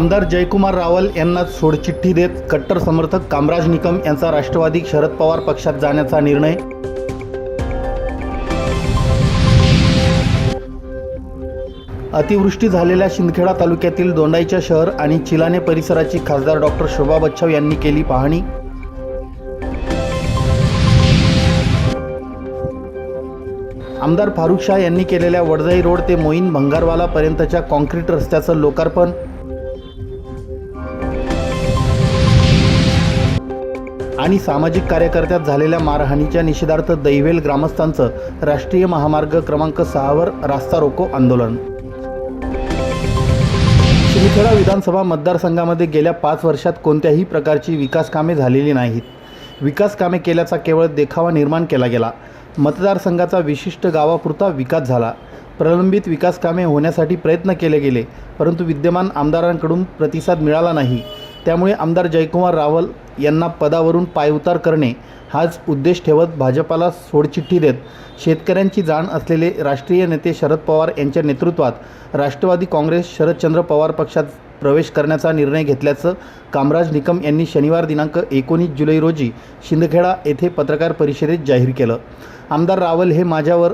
आमदार जयकुमार रावल यांना सोडचिठ्ठी देत कट्टर समर्थक कामराज निकम यांचा राष्ट्रवादी शरद पवार पक्षात जाण्याचा निर्णय. अतिवृष्टी झालेल्या शिंदखेडा तालुक्यातील दोंडाईच्या शहर आणि चिलाने परिसराची खासदार डॉक्टर शोभा बच्छाव यांनी केली पाहणी. आमदार फारुख शाह यांनी केलेल्या वडजाई रोड ते मोईन भंगारवाला पर्यंतच्या कॉन्क्रीट रस्त्याचं लोकार्पण. आणि सामाजिक कार्यकर्त्यात झालेल्या मारहाणीच्या निषेधार्थ दैवेल ग्रामस्थांचं राष्ट्रीय महामार्ग क्रमांक सहावर रास्ता रोको आंदोलन. शिंदखेडा विधानसभा मतदारसंघामध्ये गेल्या पाच वर्षात कोणत्याही प्रकारची विकास कामे झालेली नाहीत. विकास कामे केल्याचा केवळ देखावा निर्माण केला गेला. मतदारसंघाचा विशिष्ट गावापुरता विकास झाला. प्रलंबित विकास कामे होण्यासाठी प्रयत्न केले गेले परंतु विद्यमान आमदारांकडून प्रतिसाद मिळाला नाही. त्यामुळे आमदार जयकुमार रावल यांना पदावरून पायउतार करणे हाच उद्देश ठेवत भाजपाला सोडचिठ्ठी देत शेतकऱ्यांची जाण असलेले राष्ट्रीय नेते शरद पवार यांच्या नेतृत्वात राष्ट्रवादी काँग्रेस शरदचंद्र पवार पक्षात प्रवेश करण्याचा निर्णय घेतल्याचं कामराज निकम यांनी शनिवार दिनांक एकोणीस जुलै रोजी शिंदखेडा येथे पत्रकार परिषदेत जाहीर केलं. आमदार रावल हे माझ्यावर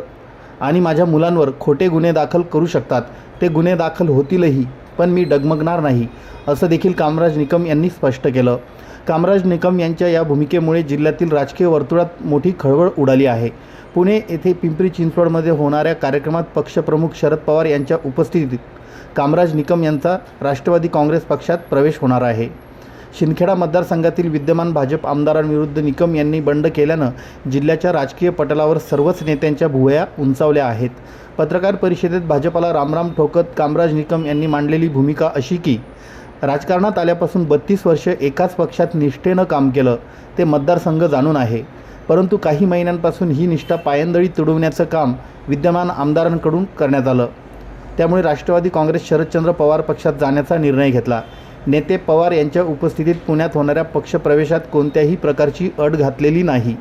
आणि माझ्या मुलांवर खोटे गुन्हे दाखल करू शकतात. ते गुन्हे दाखल होतीलही. पण मी डगमगणार नाही असं देखील कामराज निकम यांनी स्पष्ट केलं. कामराज निकम यांच्या या भूमिकेमुळे जिल्ह्यातील राजकीय वर्तुळात मोठी खळबळ उडाली आहे. पुणे येथे पिंपरी चिंचवडमध्ये होणाऱ्या कार्यक्रमात पक्षप्रमुख शरद पवार यांच्या उपस्थितीत कामराज निकम यांचा राष्ट्रवादी काँग्रेस पक्षात प्रवेश होणार आहे. शिंदखेडा मतदारसंघातील विद्यमान भाजप आमदारांविरुद्ध निकम यांनी बंड केल्यानं जिल्ह्याच्या राजकीय पटलावर सर्वच नेत्यांच्या भुवया उंचावल्या आहेत. पत्रकार परिषदेत भाजपाला रामराम ठोकत कामराज निकम यांनी मांडलेली भूमिका अशी की राजकारणात आल्यापासून बत्तीस वर्ष एकाच पक्षात निष्ठेनं काम केलं ते मतदारसंघ जाणून आहे. परंतु काही महिन्यांपासून ही निष्ठा पायंदळी तुडवण्याचं काम विद्यमान आमदारांकडून करण्यात आलं. त्यामुळे राष्ट्रवादी काँग्रेस शरदचंद्र पवार पक्षात जाण्याचा निर्णय घेतला. नेते पवार यांच्या उपस्थितीत पुण्यात होणाऱ्या पक्षप्रवेशात कोणत्याही प्रकारची अट घातलेली नाही.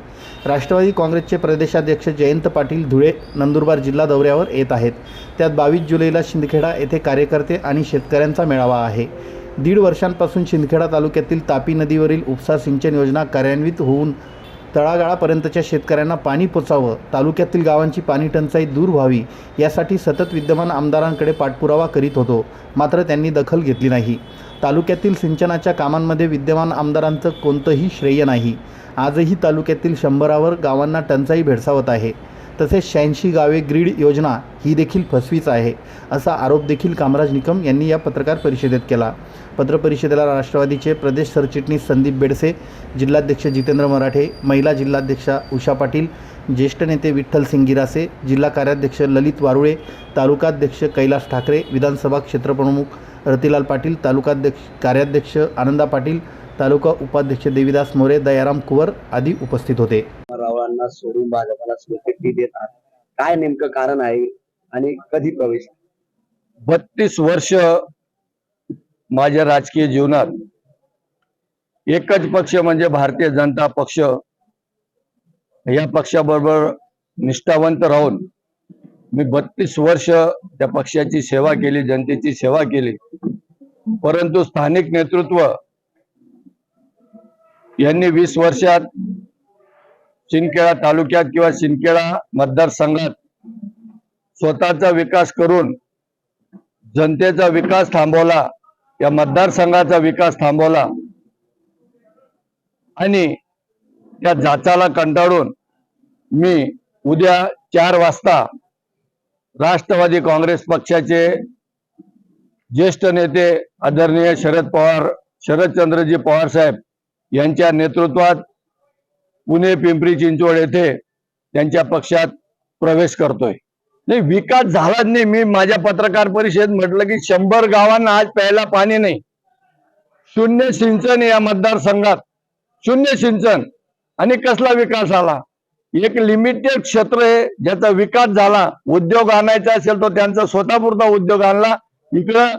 राष्ट्रवादी काँग्रेसचे प्रदेशाध्यक्ष जयंत पाटील धुळे नंदुरबार जिल्हा दौऱ्यावर येत आहेत. त्यात बावीस जुलैला शिंदखेडा येथे कार्यकर्ते आणि शेतकऱ्यांचा मेळावा आहे. दीड वर्षांपासून शिंदखेडा तालुक्यातील तापी नदीवरील उपसा सिंचन योजना कार्यान्वित होऊन तळागाळापर्यंतच्या शेतकऱ्यांना पाणी पोचावं तालुक्यातील गावांची पाणी टंचाई दूर व्हावी यासाठी सतत विद्यमान आमदारांकडे पाठपुरावा करीत होतो. मात्र त्यांनी दखल घेतली नाही. तालुक्यातील सिंचनाच्या कामांमध्ये विद्यमान आमदारांचं कोणतंही श्रेय नाही. आजही तालुक्यातील शंभरावर गावांना टंचाई भेडसावत आहे. तसेच शहाऐंशी गावे ग्रीड योजना ही देखील फसवीच आहे असा आरोप देखील कामराज निकम यांनी या पत्रकार परिषदेत केला. पत्रपरिषदेला राष्ट्रवादीचे प्रदेश सरचिटणीस संदीप बेडसे जिल्हाध्यक्ष जितेंद्र मराठे महिला जिल्हाध्यक्षा उषा पाटील ज्येष्ठ नेते विठ्ठल सिंग गिरासे जिल्हा कार्याध्यक्ष ललित वारुळे तालुकाध्यक्ष कैलास ठाकरे विधानसभा क्षेत्रप्रमुख रतिलाल पाटील तालुकाध्यक्ष कार्याध्यक्ष आनंदा पाटील तालुका उपाध्यक्ष देविदास मोरे दयाराम कुवर आदी उपस्थित होते. रावळांना सोडून भाजपाला स्वीकृती देतात काय नेमकं कारण आहे आणि कधी प्रवेश? बत्तीस वर्ष माझ्या राजकीय जीवनात एकच पक्ष म्हणजे भारतीय जनता पक्ष या पक्षाबरोबर निष्ठावंत राहून मी बत्तीस वर्ष त्या पक्षाची सेवा केली जनतेची सेवा केली. परंतु स्थानिक नेतृत्व यांनी वीस वर्षात शिंदखेडा तालुक्यात किंवा शिंदखेडा मतदारसंघात स्वतःचा विकास करून जनतेचा विकास थांबवला या मतदारसंघाचा विकास थांबवला आणि त्या जाचाला कंटाळून मी उद्या चार वाजता राष्ट्रवादी काँग्रेस पक्षाचे ज्येष्ठ नेते आदरणीय शरद पवार शरदचंद्रजी पवार साहेब यांच्या नेतृत्वात पुणे पिंपरी चिंचवड येथे त्यांच्या पक्षात प्रवेश करतोय. नाही विकास झालाच नाही. मी माझ्या पत्रकार परिषदेत म्हटलं की शंभर गावांना आज प्यायला पाणी नाही. शून्य सिंचन या मतदारसंघात. शून्य सिंचन. आणि कसला विकास आला एक लिमिटेड क्षेत्र आहे ज्याचा विकास झाला उद्योग आणायचा असेल तर त्यांचा स्वतःपुरता उद्योग आणला. इकडं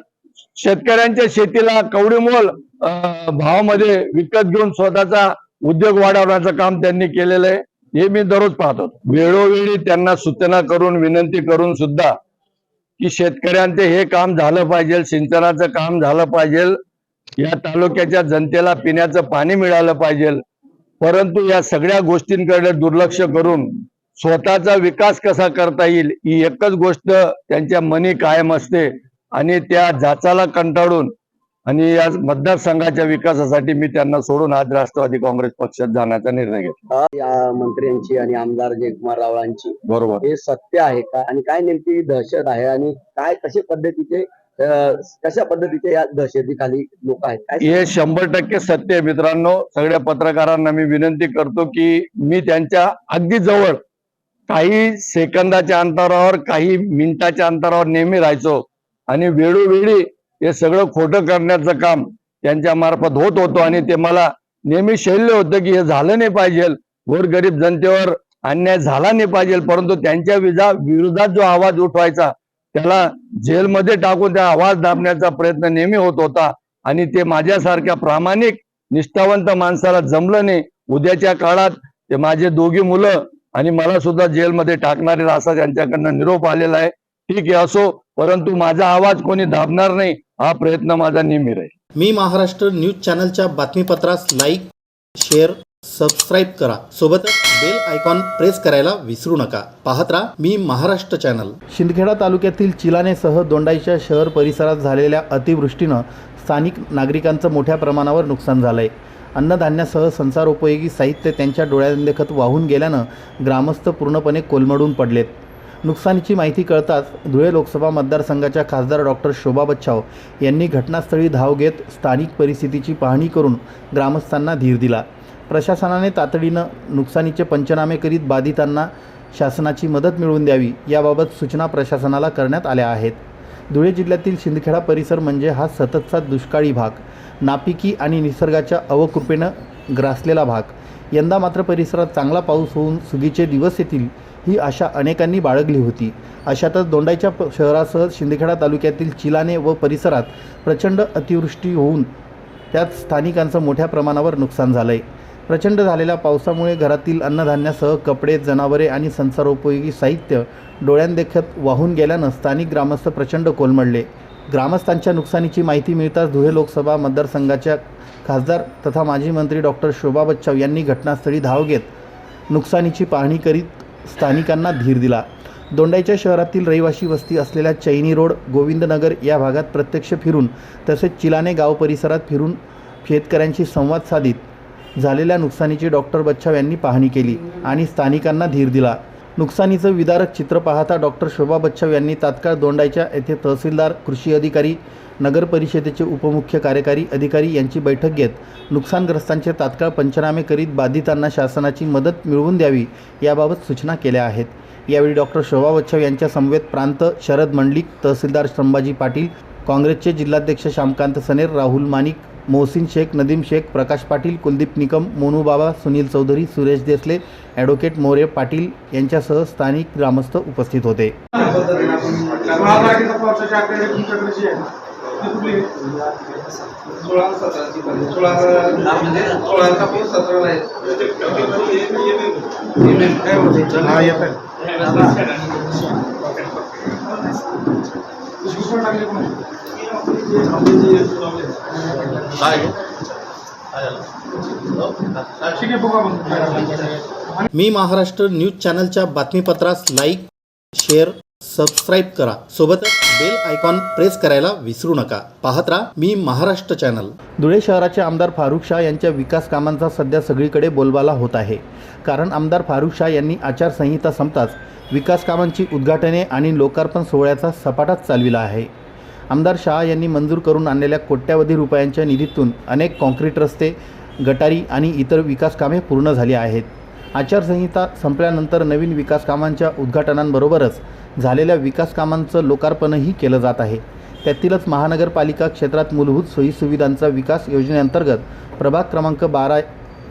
शेतकऱ्यांच्या शेतीला कवडीमोल भावामध्ये विकत घेऊन स्वतःचा उद्योग वाढवण्याचं काम त्यांनी केलेलं आहे. हे मी दररोज पाहतो. वेळोवेळी त्यांना सूचना करून विनंती करून सुद्धा की शेतकऱ्यांचे हे काम झालं पाहिजे सिंचनाचं काम झालं पाहिजे. या तालुक्याच्या जनतेला पिण्याचं पाणी मिळालं पाहिजे. परंतु या सगळ्या गोष्टींकडे दुर्लक्ष करून स्वतःचा विकास कसा करता येईल ही एकच गोष्ट त्यांच्या मनी कायम असते आणि त्या जाचाला कंटाळून आणि या मतदारसंघाच्या विकासासाठी मी त्यांना सोडून आज राष्ट्रवादी काँग्रेस पक्षात जाण्याचा निर्णय घेतला. या मंत्र्यांची आणि आमदार जयकुमार रावळांची. बरोबर. हे सत्य आहे का? आणि काय नेमकी दहशत आहे? आणि काय कशा पद्धतीचे कशा पद्धतीचे या दहशतीखाली लोक आहेत? हे शंभर टक्के सत्य आहे मित्रांनो. सगळ्या पत्रकारांना मी विनंती करतो की मी त्यांच्या अगदी जवळ काही सेकंदाच्या अंतरावर काही मिनिटाच्या अंतरावर नेहमी राहायचो. आणि वेळोवेळी हे सगळं खोटं करण्याचं काम त्यांच्या मार्फत होत होतं आणि ते मला नेहमी शैल्य होतं की हे झालं नाही पाहिजे. गोरगरीब जनतेवर अन्याय झाला नाही पाहिजे. परंतु त्यांच्या विजा विरोधात जो आवाज उठवायचा त्याला जेलमध्ये टाकून त्या आवाज दाबण्याचा प्रयत्न नेहमी होत होता. आणि ते माझ्यासारख्या प्रामाणिक निष्ठावंत माणसाला जमलं नाही. उद्याच्या काळात ते माझे दोघी मुलं आणि मला सुद्धा जेलमध्ये टाकणारे असा त्यांच्याकडनं निरोप आलेला आहे. ठीक आहे असो परंतु माझा आवाज कोणी दाबणार नाही हा प्रयत्न माझा नेहमी राहील. मी महाराष्ट्र न्यूज चॅनलच्या बातमीपत्रास लाईक शेअर सबस्क्राईब करा. सोबतच बेल आयकॉन प्रेस करायला विसरू नका. पाहत राहा मी महाराष्ट्र चॅनल शिंदखेडा तालुक्यातील चिलानेसह दोंडाईच्या शहर परिसरात झालेल्या अतिवृष्टीनं स्थानिक नागरिकांचं मोठ्या प्रमाणावर नुकसान झालं आहे अन्नधान्यासह संसारोपयोगी साहित्य त्यांच्या डोळ्यांदेखत वाहून गेल्यानं ग्रामस्थ पूर्णपणे कोलमडून पडलेत. नुकसानीची माहिती कळताच धुळे लोकसभा मतदारसंघाच्या खासदार डॉक्टर शोभा बच्छाव यांनी घटनास्थळी धाव घेत स्थानिक परिस्थितीची पाहणी करून ग्रामस्थांना धीर दिला. प्रशासनाने तातडीनं नुकसानीचे पंचनामे करीत बाधितांना शासनाची मदत मिळवून द्यावी याबाबत सूचना प्रशासनाला करण्यात आल्या आहेत. धुळे जिल्ह्यातील शिंदखेडा परिसर म्हणजे हा सततचा दुष्काळी भाग. नापिकी आणि निसर्गाच्या अवकृपेनं ग्रासलेला भाग. यंदा मात्र परिसरात चांगला पाऊस होऊन सुगीचे दिवस येतील ही आशा अनेकांनी बाळगली होती. अशातच दोंडाईच्या शहरासह शिंदखेडा तालुक्यातील चिलाने व परिसरात प्रचंड अतिवृष्टी होऊन त्यात स्थानिकांचं मोठ्या प्रमाणावर नुकसान झालं आहे प्रचंड झालेल्या पावसामुळे घरातील अन्नधान्यासह कपडे जनावरे आणि संसारोपयोगी साहित्य डोळ्यांदेखत वाहून गेल्यानं स्थानिक ग्रामस्थ प्रचंड कोलमडले. ग्रामस्थांच्या नुकसानीची माहिती मिळताच धुळे लोकसभा मतदारसंघाच्या खासदार तथा माजी मंत्री डॉक्टर शोभा बच्चाव यांनी घटनास्थळी धाव घेत नुकसानीची पाहणी करीत स्थानिकांना धीर दिला. दोंडाईच्या शहरातील रहिवासी वस्ती असलेल्या चैनी रोड गोविंदनगर या भागात प्रत्यक्ष फिरून तसेच चिलाने गाव परिसरात फिरून शेतकऱ्यांशी संवाद साधित झालेल्या नुकसानीची डॉक्टर बच्छाव यांनी पाहणी केली आणि स्थानिकांना धीर दिला. नुकसानीचं विदारक चित्र पाहता डॉक्टर शोभा बच्छाव यांनी तात्काळ दोंडाईच्या येथे तहसीलदार कृषी अधिकारी नगर परिषदेचे उपमुख्य कार्यकारी अधिकारी यांची बैठक घेत नुकसानग्रस्तांचे तात्काळ पंचनामे करीत बाधितांना शासनाची मदत मिळवून द्यावी याबाबत सूचना केल्या आहेत. यावेळी डॉक्टर शोभा बच्छाव यांच्या समवेत प्रांत शरद मंडलिक तहसीलदार संभाजी पाटील काँग्रेसचे जिल्हाध्यक्ष श्यामकांत सनेर राहुल मानिक मोहसिन शेख नदीम शेख प्रकाश पाटील कुलदीप निकम मोनू बाबा सुनील चौधरी सुरेश देसले ॲडव्होकेट मोरे पाटील यांच्यासह स्थानिक ग्रामस्थ उपस्थित होते मी महाराष्ट्र न्यूज चॅनलच्या बातमीपत्रास लाईक शेअर सबस्क्राईब करा. सोबतच बेल आयकॉन प्रेस करायला विसरू नका. पाहत राहा मी महाराष्ट्र चॅनल. धुळे शहराचे आमदार फारुख शाह यांच्या विकास कामांचा सध्या सगळीकडे बोलबाला होत आहे. कारण आमदार फारुख शाह यांनी आचारसंहिता संपताच विकास कामांची उद्घाटने आणि लोकार्पण सोहळ्याचा सपाटाच चालविला आहे. आमदार शहा यांनी मंजूर करून आणलेल्या कोट्यावधी रुपयांच्या निधीतून अनेक कॉन्क्रीट रस्ते गटारी आणि इतर विकास कामे पूर्ण झाली आहेत. आचारसंहिता संपल्यानंतर नवीन विकास कामांच्या उद्घाटनांबरोबरच झालेल्या विकास कामांचं लोकार्पणही केलं जात आहे. त्यातीलच महानगरपालिका क्षेत्रात मूलभूत सोयीसुविधांचा विकास योजनेअंतर्गत प्रभाग क्रमांक बारा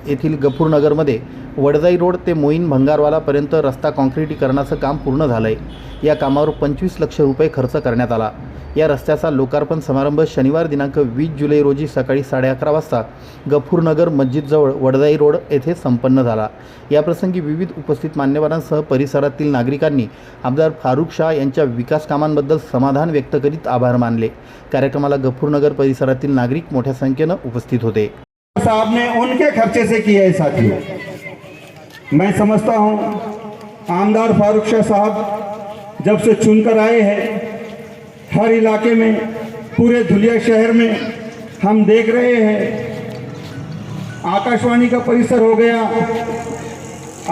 येथील गफूरनगरमध्ये वडजाई रोड ते मोईन भंगारवालापर्यंत रस्ता काँक्रिटीकरणाचं काम पूर्ण झालं आहे या कामावर पंचवीस लक्ष रुपये खर्च करण्यात आला. या रस्त्याचा लोकार्पण समारंभ शनिवार दिनांक वीस जुलै रोजी सकाळी साडे अकरा वाजता गफूरनगर मस्जिदजवळ वडजाई रोड येथे संपन्न झाला. याप्रसंगी विविध उपस्थित मान्यवरांसह परिसरातील नागरिकांनी आमदार फारुख शाह यांच्या विकास कामांबद्दल समाधान व्यक्त करीत आभार मानले. कार्यक्रमाला गफूरनगर परिसरातील नागरिक मोठ्या संख्येनं उपस्थित होते. साहब ने उनके खर्चे से किया है साथियों। मैं समझता हूँ, आमदार फारूक शाह साहब जब से चुनकर आए हैं, हर इलाके में, पूरे धुलिया शहर में हम देख रहे हैं, आकाशवाणी का परिसर हो गया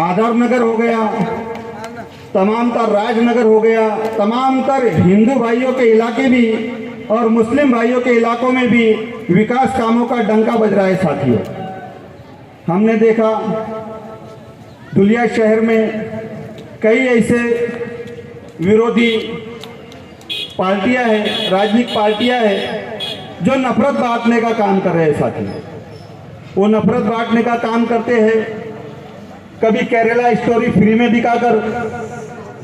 आधार नगर हो गया, तमाम तर राजनगर हो गया, तमाम तर हिंदू भाइयों के इलाके भी और मुस्लिम भाइयों के इलाकों में भी विकास कामों का डंका बज रहा है, साथियों। हमने देखा, दुलिया शहर में कई ऐसे विरोधी पार्टियाँ हैं, राजनीतिक पार्टियाँ हैं, जो नफरत बांटने का काम कर रहे हैं, साथियों। वो नफरत बांटने का काम करते हैं। कभी केरला स्टोरी फ्री में दिखाकर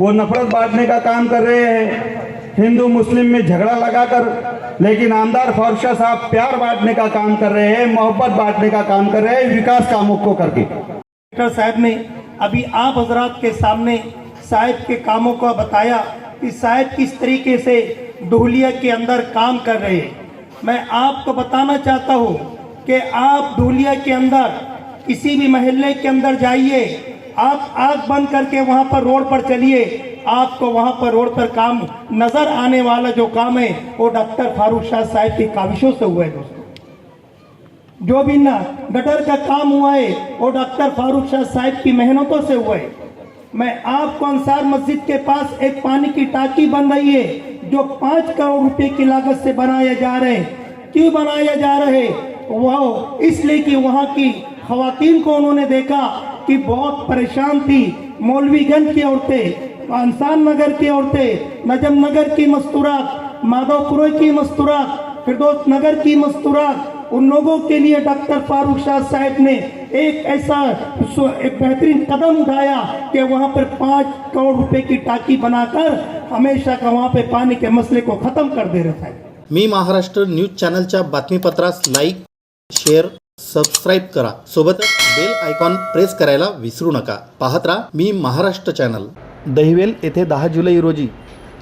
वो नफरत बांटने का काम कर रहे हैं। हिंदू मुस्लिम में झगड़ा लगाकर, लेकिन आमदार फौरशा साहब प्यार बांटने का काम कर रहे हैं, मोहब्बत बांटने का काम कर रहे हैं विकास कामों को करके। डॉक्टर साहब ने अभी आप हजरात के सामने साहब के कामों को बताया कि साहब किस तरीके से डोलिया के अंदर काम कर रहे हैं। मैं आपको बताना चाहता हूँ कि आप डोलिया के अंदर, किसी भी महल्ले के अंदर जाइए, आप आग बंद करके वहाँ पर रोड पर चलिए आपको वहाँ पर रोड पर काम नज़र आने वाला जो काम है, वो डॉक्टर फारूक शाह साहब की काविशों से हुआ है दोस्तों। जो भी ना गटर का काम हुआ है, वो डॉक्टर फारूक शाह साहब की मेहनतों से हुआ है। मैं आपको अंसार मस्जिद के पास एक पानी की टाकी बन रही है, जो पाँच करोड़ रुपए की लागत से बनाया जा रहे हैं। क्यों बनाया जा रहे वह इसलिए कि वहाँ की खातन को उन्होंने देखा कि बहुत परेशान थी। मौलवीगंज की औरतें अंसार नगर की औरतें नजम नगर की मस्तूरात माधवपुर की मस्तूरात फिरदौस नगर की मस्तूरात उन लोगों के लिए डॉक्टर फारूक शाह साहब ने एक ऐसा एक बेहतरीन कदम उठाया कि वहाँ पर पाँच करोड़ रुपए की टाकी बनाकर हमेशा का वहाँ पे पानी के मसले को खत्म कर दे रहा है मी महाराष्ट्र न्यूज चॅनलच्या बातमीपत्रास लाईक शेअर सबस्क्राईब करा. सोबतच बेल आयकॉन प्रेस करायला विसरू नका. पाहत राहा मी महाराष्ट्र चॅनल. दहिवेल येथे दहा जुलै रोजी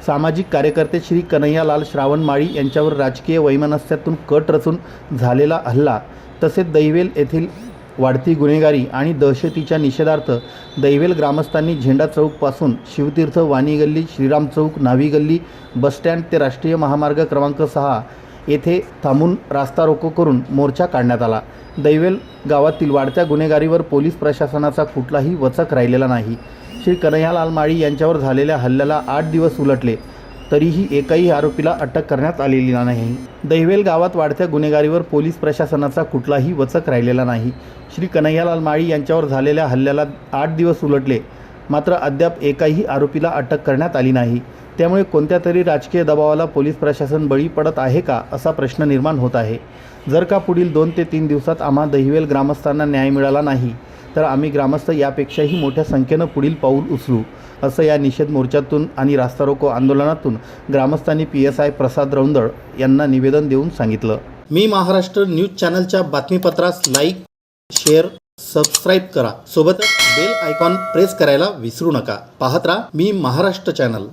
सामाजिक कार्यकर्ते श्री कन्हैयालाल श्रावण माळी यांच्यावर राजकीय वैमनस्यातून कट रचून झालेला हल्ला तसेच दहिवेल येथील वाढती गुन्हेगारी आणि दहशतीच्या निषेधार्थ दैवेल ग्रामस्थांनी झेंडा चौकपासून शिवतीर्थ वाणी गल्ली श्रीराम चौक न्हावी गल्ली बसस्टँड ते राष्ट्रीय महामार्ग क्रमांक सहा येथे थांबून रास्ता रोको करून मोर्चा काढण्यात आला. दैवेल गावातील वाढत्या गुन्हेगारीवर पोलीस प्रशासनाचा कुठलाही वचक राहिलेला नाही. श्री कन्हैयालाल माळी यांच्यावर झालेल्या हल्ल्याला आठ दिवस उलटले. तरीही एकाही आरोपीला अटक करण्यात आलेली नाही. दैवेल गावात वाढत्या गुन्हेगारीवर पोलीस प्रशासनाचा कुठलाही वचक राहिलेला नाही. श्री कन्हैयालाल माळी यांच्यावर झालेल्या हल्ल्याला आठ दिवस उलटले. मात्र अद्याप एकाही आरोपीला अटक करण्यात आली नाही. त्यामुळे कोणत्या तरी राजकीय दबावाला पोलीस प्रशासन बळी पडत आहे का असा प्रश्न निर्माण होत आहे. जर का पुढील दोन ते तीन दिवसात आम्हा दहिवेल ग्रामस्थांना न्याय मिळाला नाही तर आम्ही ग्रामस्थ यापेक्षाही मोठ्या संख्येनं पुढील पाऊल उचलू असं या निषेध मोर्चातून आणि रास्ता रोको आंदोलनातून ग्रामस्थांनी P S I Prasad Raundal यांना निवेदन देऊन सांगितलं. मी महाराष्ट्र न्यूज चॅनलच्या बातमीपत्रास लाईक शेअर सबस्क्राईब करा. सोबतच बेल आयकॉन प्रेस करायला विसरू नका. पाहत राहा मी महाराष्ट्र चॅनल.